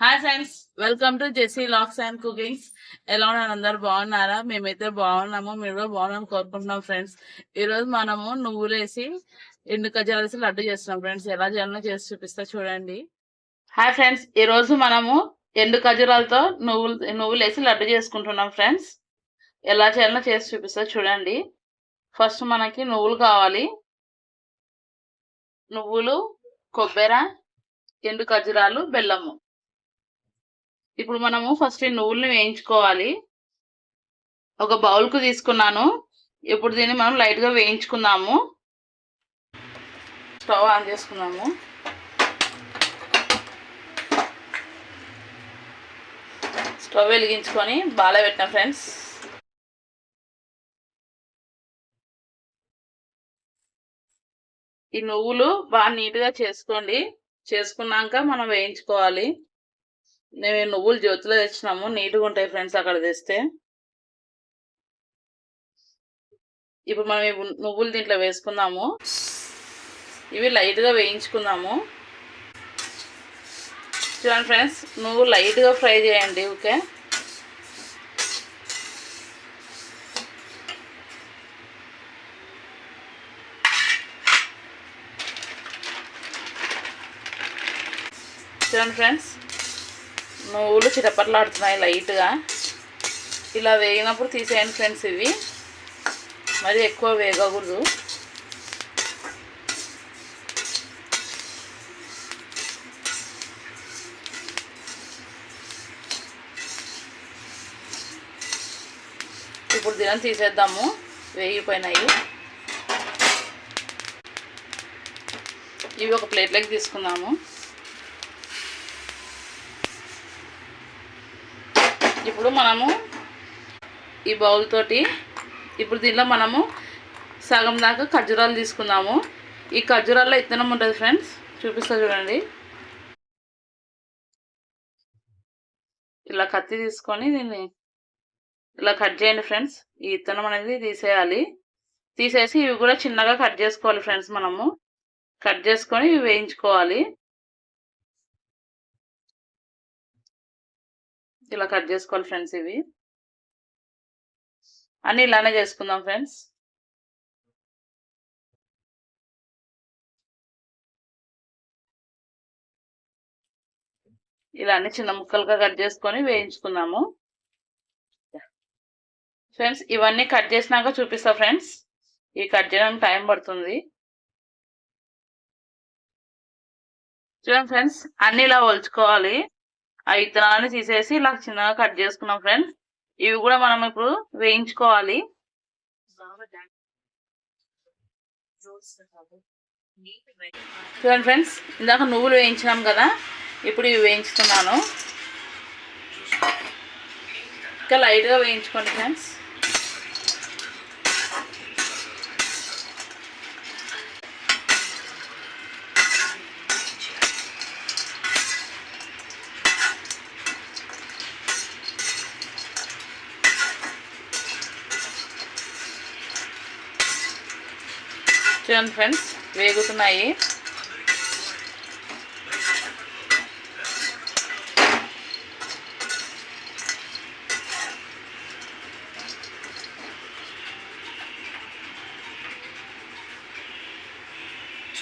Hi friends welcome to JC locks and cookings ఎలా ఉన్నారు? అందరు బాగున్నారా? మేమైతే బాగున్నాము. మీరు కూడా బాగున్నాను కోరుకుంటున్నాం ఫ్రెండ్స్ ఈరోజు మనము నువ్వులు వేసి ఎండు ఖజాలు లడ్డు చేస్తున్నాం ఫ్రెండ్స్ ఎలా చేయాలో చేసి చూపిస్తా చూడండి. హాయ్ ఫ్రెండ్స్ ఈరోజు మనము ఎండు ఖజూరాలతో నువ్వులు నువ్వులు వేసి లడ్డు చేసుకుంటున్నాం ఫ్రెండ్స్ ఎలా చేయాలో చేసి చూపిస్తా చూడండి. ఫస్ట్ మనకి నువ్వులు కావాలి. నువ్వులు కొబ్బెర ఎండు ఖజురాలు బెల్లము. ఇప్పుడు మనము ఫస్ట్ ఈ నువ్వుల్ని వేయించుకోవాలి. ఒక బౌల్కు తీసుకున్నాను. ఇప్పుడు దీన్ని మనం లైట్గా వేయించుకుందాము. స్టవ్ ఆన్ చేసుకున్నాము స్టవ్ వెలిగించుకొని బాగా పెట్టిన ఫ్రెండ్స్. ఈ నువ్వులు బాగా నీట్గా చేసుకోండి. చేసుకున్నాక మనం వేయించుకోవాలి. మేము నువ్వులు జ్యోతిలో తెచ్చినాము నీట్గా ఉంటాయి ఫ్రెండ్స్ అక్కడ తెస్తే. ఇప్పుడు మనం నువ్వులు దీంట్లో వేసుకుందాము. ఇవి లైట్గా వేయించుకుందాము. చూడండి ఫ్రెండ్స్ నువ్వు లైట్గా ఫ్రై చేయండి ఓకే? చూడండి ఫ్రెండ్స్ నువ్వులు చిటపట్లాడుతున్నాయి లైట్గా. ఇలా వేగినప్పుడు తీసేయండి ఫ్రెండ్స్ ఇవి. మరి ఎక్కువ వేగకూడదు. ఇప్పుడు దినం తీసేద్దాము. వేగిపోయినాయి. ఇవి ఒక ప్లేట్లోకి తీసుకుందాము. ఇప్పుడు మనము ఈ బౌల్ తోటి ఇప్పుడు దీనిలో మనము సగం దాకా ఖర్జూరాలు తీసుకుందాము. ఈ ఖర్జూరాల్లో ఇత్తనం ఉంటుంది ఫ్రెండ్స్ చూపిస్తా చూడండి. ఇలా కత్తి తీసుకొని దీన్ని ఇలా కట్ చేయండి ఫ్రెండ్స్ ఈ ఇత్తనం అనేది తీసేయాలి. తీసేసి ఇవి కూడా చిన్నగా కట్ చేసుకోవాలి ఫ్రెండ్స్ మనము. కట్ చేసుకొని ఇవి వేయించుకోవాలి. ఇలా కట్ చేసుకోవాలి ఫ్రెండ్స్ ఇవి. అన్ని ఇలానే చేసుకుందాం ఫ్రెండ్స్. ఇలా అన్ని చిన్న ముక్కలుగా కట్ చేసుకొని వేయించుకుందాము. ఫ్రెండ్స్ ఇవన్నీ కట్ చేసినాక చూపిస్తా ఫ్రెండ్స్. ఈ కట్ చేయడానికి టైం పడుతుంది. చూడండి ఫ్రెండ్స్ అన్ని ఇలా ఒలుచుకోవాలి. ఆ ఇత్తనాన్ని తీసేసి ఇలా చిన్నగా కట్ చేసుకున్నాం ఫ్రెండ్స్. ఇవి కూడా మనం ఇప్పుడు వేయించుకోవాలి. చూడండి ఫ్రెండ్స్ ఇందాక నువ్వులు వేయించినాం కదా ఇప్పుడు ఇవి వేయించుకున్నాను. ఇంకా లైట్గా వేయించుకోండి ఫ్రెండ్స్. చూడండి ఫ్రెండ్స్ వేగుతున్నాయి.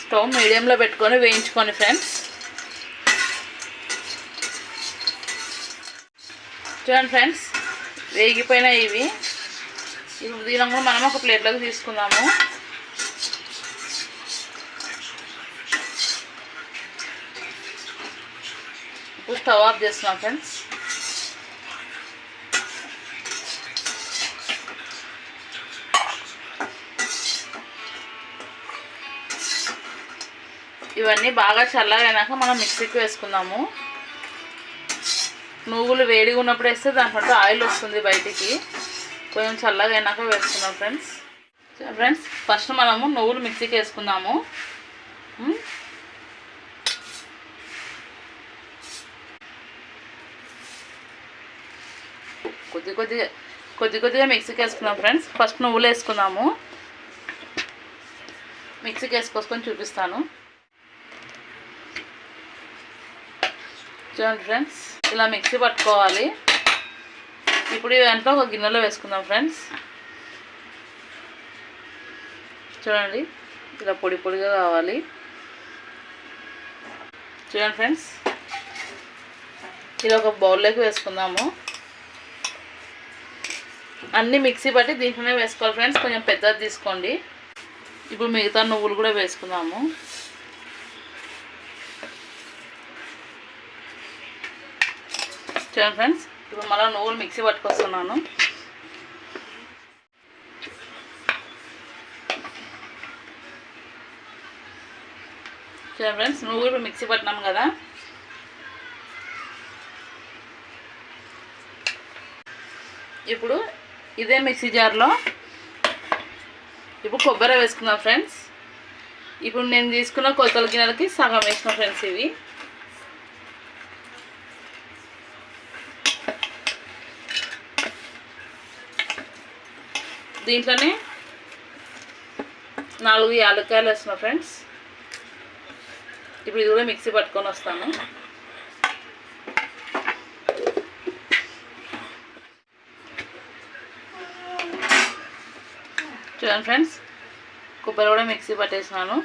స్టవ్ మీడియంలో పెట్టుకొని వేయించుకోండి ఫ్రెండ్స్. చూడండి ఫ్రెండ్స్ వేగిపోయినాయి ఇవి. ఇవి దీని కూడా మనం ఒక ప్లేట్లోకి తీసుకుందాము. ఇప్పుడు స్టవ్ ఆఫ్ చేస్తున్నాం ఫ్రెండ్స్ ఇవన్నీ బాగా చల్లగైనాక మనం మిక్సీకి వేసుకుందాము. నువ్వులు వేడిగా ఉన్నప్పుడు వేస్తే దాంట్లో ఆయిల్ వస్తుంది బయటికి. కొంచెం చల్లగా వేసుకున్నాం ఫ్రెండ్స్ ఫ్రెండ్స్ ఫస్ట్ మనము నువ్వులు మిక్సీకి వేసుకుందాము. కొద్ది కొద్దిగా కొద్ది కొద్దిగా మిక్సీకి వేసుకుందాం ఫ్రెండ్స్ ఫస్ట్ నువ్వులు వేసుకుందాము. మిక్సీకి వేసుకొసుకొని చూపిస్తాను. చూడండి ఫ్రెండ్స్ ఇలా మిక్సీ పట్టుకోవాలి. ఇప్పుడు ఇవంతా ఒక గిన్నెలో వేసుకుందాం ఫ్రెండ్స్ చూడండి ఇలా పొడి పొడిగా కావాలి. చూడండి ఫ్రెండ్స్ ఇది ఒక బౌల్లోకి వేసుకుందాము. అన్నీ మిక్సీ పట్టి దీంట్లోనే వేసుకోవాలి ఫ్రెండ్స్. కొంచెం పెద్దది తీసుకోండి. ఇప్పుడు మిగతా నువ్వులు కూడా వేసుకుందాము. చూడండి ఫ్రెండ్స్ ఇప్పుడు మళ్ళీ నువ్వులు మిక్సీ పట్టుకొస్తున్నాను. చూడండి ఫ్రెండ్స్ నువ్వులు ఇప్పుడు మిక్సీ పట్టినాం కదా. ఇప్పుడు ఇదే మిక్సీ జార్లో ఇప్పుడు కొబ్బరి వేసుకుందాం ఫ్రెండ్స్. ఇప్పుడు నేను తీసుకున్న కొత్తల గిన్నెలకి సగం వేసిన ఫ్రెండ్స్ ఇవి. దీంట్లోనే నాలుగు యాలక్కాయలు వేసిన ఫ్రెండ్స్. ఇప్పుడు ఇది కూడా మిక్సీ పట్టుకొని వస్తాను. చూడండి ఫ్రెండ్స్. కొబ్బరి కూడా మిక్సీ పట్టేసినాను.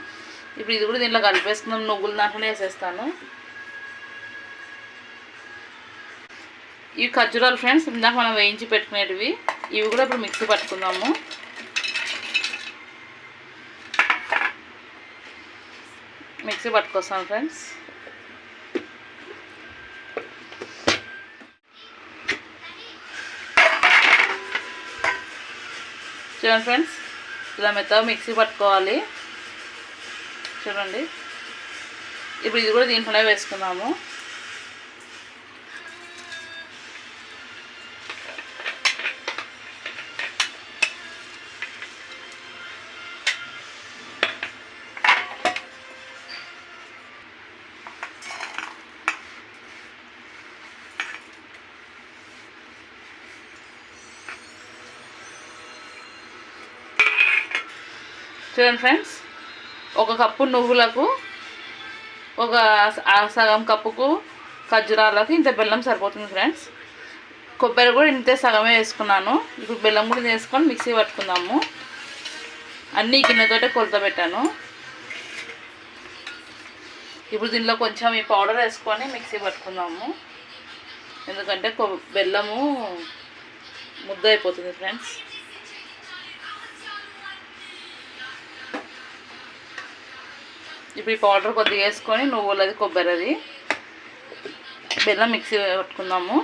ఇప్పుడు ఇది కూడా దీంట్లో కలిపేసుకుందాం. నువ్వులు దాంట్లోనే వేసేస్తాను. ఇవి ఖర్జూరాలు ఫ్రెండ్స్. ఇందాక మనం వేయించి పెట్టుకునేటివి. ఇవి కూడా ఇప్పుడు మిక్సీ పట్టుకుందాము. మిక్సీ పట్టుకొస్తాను ఫ్రెండ్స్. చూడండి ఫ్రెండ్స్. ఇలా మెత్తగా మిక్సీ పట్టుకోవాలి. చూడండి. ఇప్పుడు ఇది కూడా దీంట్లోనే వేసుకుందాము. చూడండి ఫ్రెండ్స్. ఒక కప్పు నువ్వులకు ఒక సగం కప్పుకు ఖర్జూరాలకు ఇంత బెల్లం సరిపోతుంది ఫ్రెండ్స్. కొబ్బరి కూడా ఇంతే సగమే వేసుకున్నాను. ఇప్పుడు బెల్లం కూడా వేసుకొని మిక్సీ పట్టుకుందాము. అన్నీ గిన్నెతోటే కొలత పెట్టాను. ఇప్పుడు దీనిలో కొంచెం ఈ పౌడర్ వేసుకొని మిక్సీ పట్టుకుందాము. ఎందుకంటే కొ బెల్లము ముద్ద అయిపోతుంది ఫ్రెండ్స్. ఇప్పుడు ఈ పౌడర్ కొద్దిగా వేసుకొని నువ్వులది కొబ్బరిది బెల్లం మిక్సీ పట్టుకుందాము.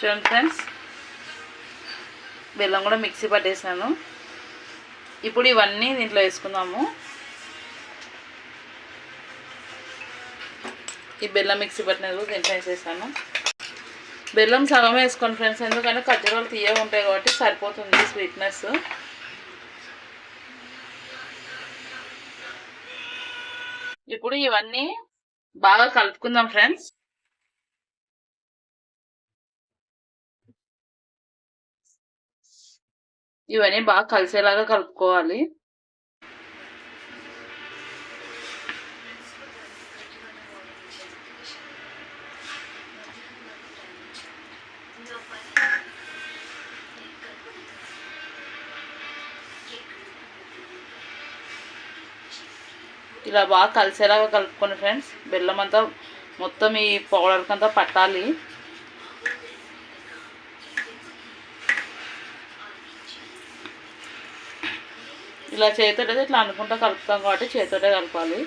చూడండి ఫ్రెండ్స్ బెల్లం కూడా మిక్సీ పట్టేసాను. ఇప్పుడు ఇవన్నీ దీంట్లో వేసుకుందాము. ఈ బెల్లం మిక్సీ పట్టినది దీంట్లో వేసేసాను. బెల్లం సగం వేసుకోండి ఫ్రెండ్స్ ఎందుకంటే ఖర్జూరాలు తీయగా ఉంటాయి కాబట్టి సరిపోతుంది స్వీట్నెస్. ఇప్పుడు ఇవన్నీ బాగా కలుపుకుందాం ఫ్రెండ్స్. ఇవన్నీ బాగా కలిసేలాగా కలుపుకోవాలి. ఇలా బాగా కలిసేలాగా కలుపుకోండి ఫ్రెండ్స్. బెల్లం అంతా మొత్తం ఈ పౌడర్కి అంతా పట్టాలి. ఇలా చేతితో ఇట్లా అనుకుంటా కలుపుతాం కాబట్టి చేతితోటే కలపాలి.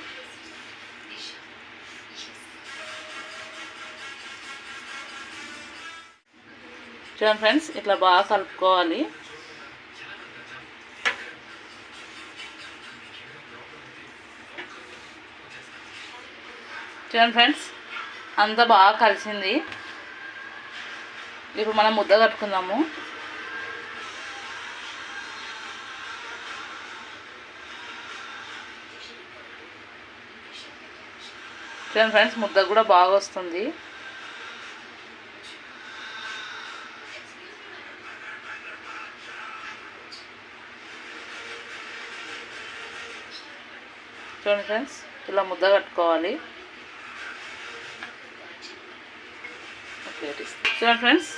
చూడండి ఫ్రెండ్స్ ఇట్లా బాగా కలుపుకోవాలి. చూడండి ఫ్రెండ్స్ అంతా బాగా కలిసింది. ఇప్పుడు మనం ముద్ద కట్టుకుందాము. చూడండి ఫ్రెండ్స్ ముద్ద కూడా బాగా వస్తుంది. చూడండి ఫ్రెండ్స్ ఇలా ముద్ద కట్టుకోవాలి. చూడండి ఫ్రెండ్స్.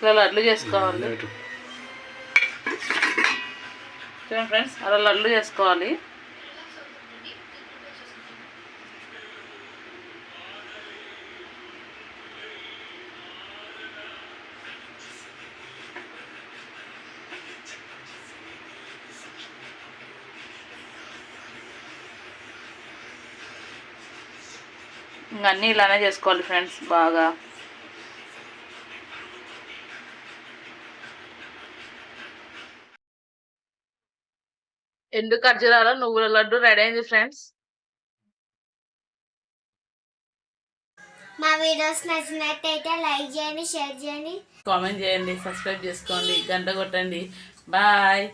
ఇలా లడ్లు చేసుకోవాలి. చూడండి ఫ్రెండ్స్ అలా లడ్లు చేసుకోవాలి. ఇంకా అన్నీ ఇలానే చేసుకోవాలి ఫ్రెండ్స్ బాగా. ఎండు ఖర్జూరాల నువ్వుల లడ్డు రెడీ అయింది ఫ్రెండ్స్? మా వీడియోస్ నచ్చినట్టయితే లైక్ చేయండి షేర్ చేయండి. కామెంట్ చేయండి సబ్స్క్రైబ్ చేసుకోండి గంట కొట్టండి. బాయ్.